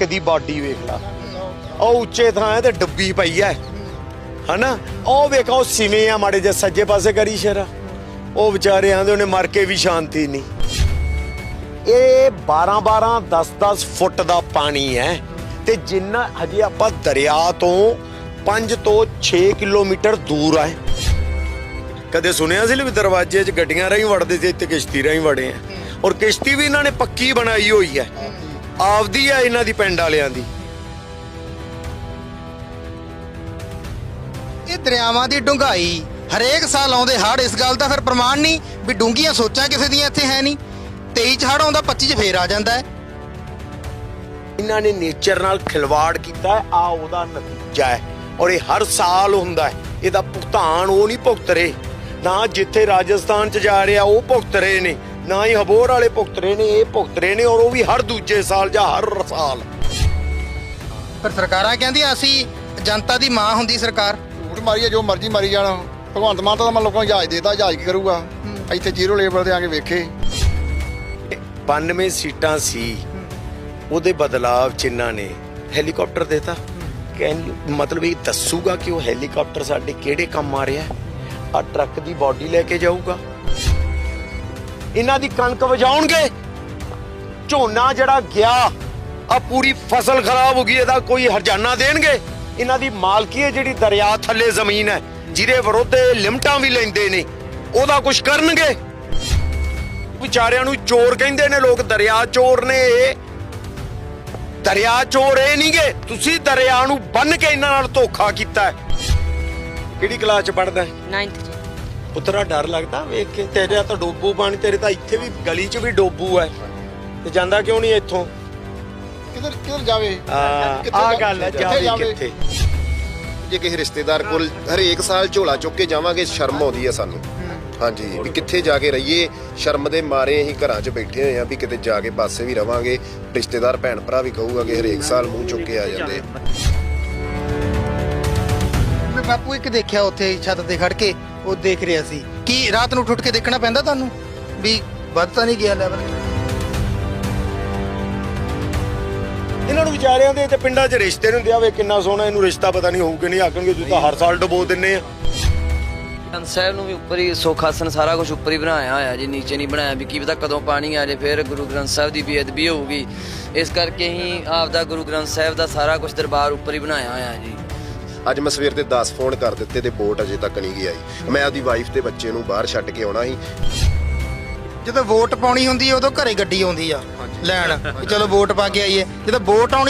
ਕਦੀ ਬਾਡੀ ਵੇਖ ਲਾ। ਉਹ ਉੱਚੇ ਥਾਂ ਹੈ ਤੇ ਡੱਬੀ ਪਈ ਹੈ। ਹਨਾ? ਉਹ ਵੇਖੋ, ਉਹ ਸਿਵੇਂ ਆ ਮਾੜੇ ਜਿਹਾ, ਸੱਜੇ ਪਾਸੇ ਕਰੀ ਸ਼ਰਾ। ਉਹ ਵਿਚਾਰੇ ਆਂਦੇ ਉਹਨੇ ਮਰ ਕੇ ਵੀ ਸ਼ਾਂਤੀ ਨਹੀਂ। ਇਹ 12 12 10 10 ਫੁੱਟ ਦਾ ਪਾਣੀ ਹੈ ਤੇ ਜਿੰਨਾ ਹਜੇ ਆਪਾਂ ਦਰਿਆ ਤੋਂ 5 ਤੋਂ 6 ਕਿਲੋਮੀਟਰ ਦੂਰ ਆ ਕਦੇ ਸੁਣਿਆ ਸੀ ਵੀ ਦਰਵਾਜ਼ੇ 'ਚ ਗੱਡੀਆਂ ਰਾਹੀਂ ਵੜਦੇ ਸੀ, ਇੱਥੇ ਕਿਸ਼ਤੀ ਰਾਹੀਂ ਵੜੇ ਆ। ਔਰ ਕਿਸ਼ਤੀ ਵੀ ਇਹਨਾਂ ਨੇ ਪੱਕੀ ਬਣਾਈ ਹੋਈ ਹੈ। ਆਪਦੀ ਆ ਇਹਨਾਂ ਦੀ ਪਿੰਡ ਵਾਲਿਆਂ ਦੀ। ਇਹ ਦਰਿਆਵਾਂ ਦੀ ਡੂੰਘਾਈ ਹਰੇਕ ਸਾਲ ਆਉਂਦੇ ਹੜ੍ਹ ਇਸ ਗੱਲ ਦਾ ਫਿਰ ਪ੍ਰਮਾਣ ਨਹੀਂ ਵੀ ਡੂੰਘੀਆਂ ਸੋਚਾਂ ਕਿਸੇ ਦੀਆਂ ਇੱਥੇ ਹੈ ਨਹੀਂ। 23 ਚ ਹੜ੍ਹ ਆਉਂਦਾ 25 ਚ ਫੇਰ ਆ ਜਾਂਦਾ ਹੈ। ਇਹਨਾਂ ਨੇ ਨੇਚਰ ਨਾਲ ਖਿਲਵਾੜ ਕੀਤਾ ਹੈ ਆ ਉਹਦਾ ਨਤੀਜਾ ਹੈ। ਔਰ ਇਹ ਹਰ ਸਾਲ ਹੁੰਦਾ ਹੈ ਇਹਦਾ ਭੁਗਤਾਨ ਉਹ ਨਹੀਂ ਭੁਗਤ ਰਹੇ। ਨਾ ਜਿੱਥੇ ਰਾਜਸਥਾਨ ਚ ਜਾ ਰਿਹਾ ਉਹ ਭੁਗਤ ਰਹੇ ਨੇ। ਨਾ ਹੀ ਹਬੋਰ ਵਾਲੇ ਭੁਗਤ ਰਹੇ ਨੇ ਇਹ ਭੁਗਤ ਰਹੇ ਨੇ ਔਰ ਉਹ ਵੀ ਹਰ ਦੂਜੇ ਸਾਲ ਜਾਂ ਹਰ ਸਾਲ। ਪਰ ਸਰਕਾਰਾਂ ਕਹਿੰਦੀਆਂ ਅਸੀਂ ਜਨਤਾ ਦੀ ਮਾਂ ਹੁੰਦੀ ਸਰਕਾਰ। ਝੂਠ ਮਾਰੀਏ ਜੋ ਮਰਜ਼ੀ ਮਾਰੀ ਜਾਣ। ਭਗਵੰਤ ਮਾਨ ਤਾਂ ਮੈਂ ਲੋਕਾਂ ਨੂੰ ਜਹਾਜ਼ ਦੇਤਾ ਜਹਾਜ਼ ਕੀ ਕਰੂਗਾ? ਇੱਥੇ ਜ਼ੀਰੋ ਲੇਬਰ ਤੇ ਆ ਕੇ ਵੇਖੇ। 92 ਸੀਟਾਂ ਸੀ ਉਹਦੇ ਬਦਲਾਵ ਚ ਇਹਨਾਂ ਨੇ ਹੈਲੀਕਾਪਟਰ ਦੇਤਾ। ਮਤਲਬ ਇਹ ਦੱਸੂਗਾ ਕਿ ਉਹ ਹੈਲੀਕਾਪਟਰ ਸਾਡੇ ਕਿਹੜੇ ਕੰਮ ਆ ਰਿਹਾ ਆ ਟਰੱਕ ਦੀ ਬਾਡੀ ਲੈ ਕੇ ਜਾਊਗਾ। ਇਹਨਾਂ ਦੀ ਕਣਕ ਵਜਾਉਣਗੇ? ਝੋਨਾ ਜਿਹੜਾ ਗਿਆ ਆ ਪੂਰੀ ਫਸਲ ਖਰਾਬ ਹੋ ਗਈ, ਇਹਦਾ ਕੋਈ ਹਰਜਾਨਾ ਦੇਣਗੇ? ਇਹਨਾਂ ਦੀ ਮਾਲਕੀ ਹੈ ਜਿਹੜੀ ਦਰਿਆ ਥੱਲੇ ਜ਼ਮੀਨ ਹੈ, ਜਿਹਦੇ ਵਿਰੁੱਧ ਲਿਮਟਾਂ ਵੀ ਲੈਂਦੇ ਨੇ, ਉਹਦਾ ਕੁਝ ਕਰਨਗੇ? ਵਿਚਾਰਿਆਂ ਨੂੰ ਚੋਰ ਕਹਿੰਦੇ ਨੇ ਲੋਕ, ਦਰਿਆ ਚੋਰ ਨੇ ਇਹ। ਦਰਿਆ ਚੋਰ ਇਹ ਨਹੀਂਗੇ ਤੁਸੀਂ ਦਰਿਆ ਨੂੰ ਬੰਨ ਕੇ ਇਹਨਾਂ ਨਾਲ ਧੋਖਾ ਕੀਤਾ ਕਿਹੜੀ ਕਲਾਸ ਚ ਪੜਦਾ 9th ਜੀ ਪੁੱਤਰਾ ਡਰ ਲੱਗਦਾ ਵੇਖ ਕੇ ਤੇਰੇ ਤਾਂ ਡੋਬੂ ਪਾਣੀ ਤੇਰੇ ਤਾਂ ਇੱਥੇ ਵੀ ਗਲੀ 'ਚ ਵੀ ਡੋਬੂ ਹੈ। ਤੇ ਜਾਂਦਾ ਕਿਉਂ ਨਹੀਂ ਇੱਥੋਂ? ਕਿੱਧਰ ਕਿੱਧਰ ਜਾਵੇ? ਆ ਕਿੱਥੇ ਆ ਗੱਲ ਹੈ ਕਿੱਥੇ ਜਾਵੇ? ਕਿੱਥੇ? ਜੇ ਕਿਸੇ ਰਿਸ਼ਤੇਦਾਰ ਕੋਲ ਹਰੇਕ ਸਾਲ ਝੋਲਾ ਚੁੱਕ ਕੇ ਜਾਵਾਂਗੇ ਸ਼ਰਮ ਆਉਂਦੀ ਆ ਸਾਨੂੰ। ਹਾਂਜੀ ਵੀ ਕਿੱਥੇ ਜਾ ਕੇ ਰਹੀਏ? ਸ਼ਰਮ ਦੇ ਮਾਰੇ ਅਸੀਂ ਘਰਾਂ 'ਚ ਬੈਠੇ ਹੋਏ ਆ ਵੀ ਕਿਤੇ ਜਾ ਕੇ ਪਾਸੇ ਵੀ ਰਵਾਂਗੇ। ਰਿਸ਼ਤੇਦਾਰ ਭੈਣ ਭਰਾ ਵੀ ਕਹੂਗਾ ਕਿ ਹਰੇਕ ਸਾਲ ਮੂੰਹ ਚੁੱਕ ਕੇ ਆ ਜਾਂਦੇ। ਬਾਪੂ ਇੱਕ ਦੇਖਿਆ ਉੱਥੇ ਛੱਤ ਤੇ ਖੜ ਕੇ ਉਹ ਦੇਖ ਰਿਹਾ ਸੀ। ਕੀ ਰਾਤ ਨੂੰ ਉੱਠ ਕੇ ਦੇਖਣਾ ਪੈਂਦਾ ਤੁਹਾਨੂੰ? ਵੀ ਵੱਧ ਤਾਂ ਨਹੀਂ ਗਿਆ ਲੈਵਲ ਇਹਨਾਂ ਨੂੰ ਵਿਚਾਰਿਆਂ ਦੇ ਤੇ ਪਿੰਡਾਂ 'ਚ ਰਿਸ਼ਤੇ ਨੂੰ ਦਿਆ ਵੇ ਕਿੰਨਾ ਸੋਹਣਾ ਇਹਨੂੰ ਰਿਸ਼ਤਾ ਪਤਾ ਨਹੀਂ ਹੋਊ ਕਿ ਨਹੀਂ। ਆਖਣਗੇ ਤੁਸੀਂ ਤਾਂ ਹਰ ਸਾਲ ਡਬੋ ਦਿੰਨੇ ਆ। ਸਾਹਿਬ ਨੂੰ ਵੀ ਉੱਪਰ ਹੀ ਸੁੱਖ ਆਸਨ ਸਾਰਾ ਕੁਝ ਉੱਪਰ ਹੀ ਬਣਾਇਆ ਹੋਇਆ ਜੀ ਨੀਚੇ ਨਹੀਂ ਬਣਾਇਆ। ਵੀ ਕੀ ਪਤਾ ਕਦੋਂ ਪਾਣੀ ਆ ਜਾਏ ਫਿਰ ਗੁਰੂ ਗ੍ਰੰਥ ਸਾਹਿਬ ਦੀ ਬੇਅਦਬੀ ਹੋਊਗੀ। ਇਸ ਕਰਕੇ ਹੀ ਆਪਦਾ ਗੁਰੂ ਗ੍ਰੰਥ ਸਾਹਿਬ ਦਾ ਸਾਰਾ ਕੁਝ ਦਰਬਾਰ ਉੱਪਰ ਹੀ ਬਣਾਇਆ ਹੋਇਆ ਜੀ। ਅੱਜ ਮੈਂ ਸਵੇਰ ਦੇ 10 ਫੋਨ ਕਰ ਦਿੱਤੇ ਤੇ ਵੋਟ ਅਜੇ ਤੱਕ ਨਹੀਂ ਗਈ ਆਈ। ਮੈਂ ਆਪਦੀ ਵਾਈਫ ਤੇ ਬੱਚੇ ਨੂੰ ਬਾਹਰ ਛੱਡ ਕੇ ਆਉਣਾ ਸੀ। ਜਦੋਂ ਵੋਟ ਪਾਉਣੀ ਹੁੰਦੀ ਹੈ ਉਦੋਂ ਘਰੇ ਗੱਡੀ ਆਉਂਦੀ ਆ ਲੈਣ। ਵੀ ਚਲੋ ਵੋਟ ਪਾ ਕੇ ਆਈਏ। ਜਦੋਂ ਵੋਟ ਆਉਣੀ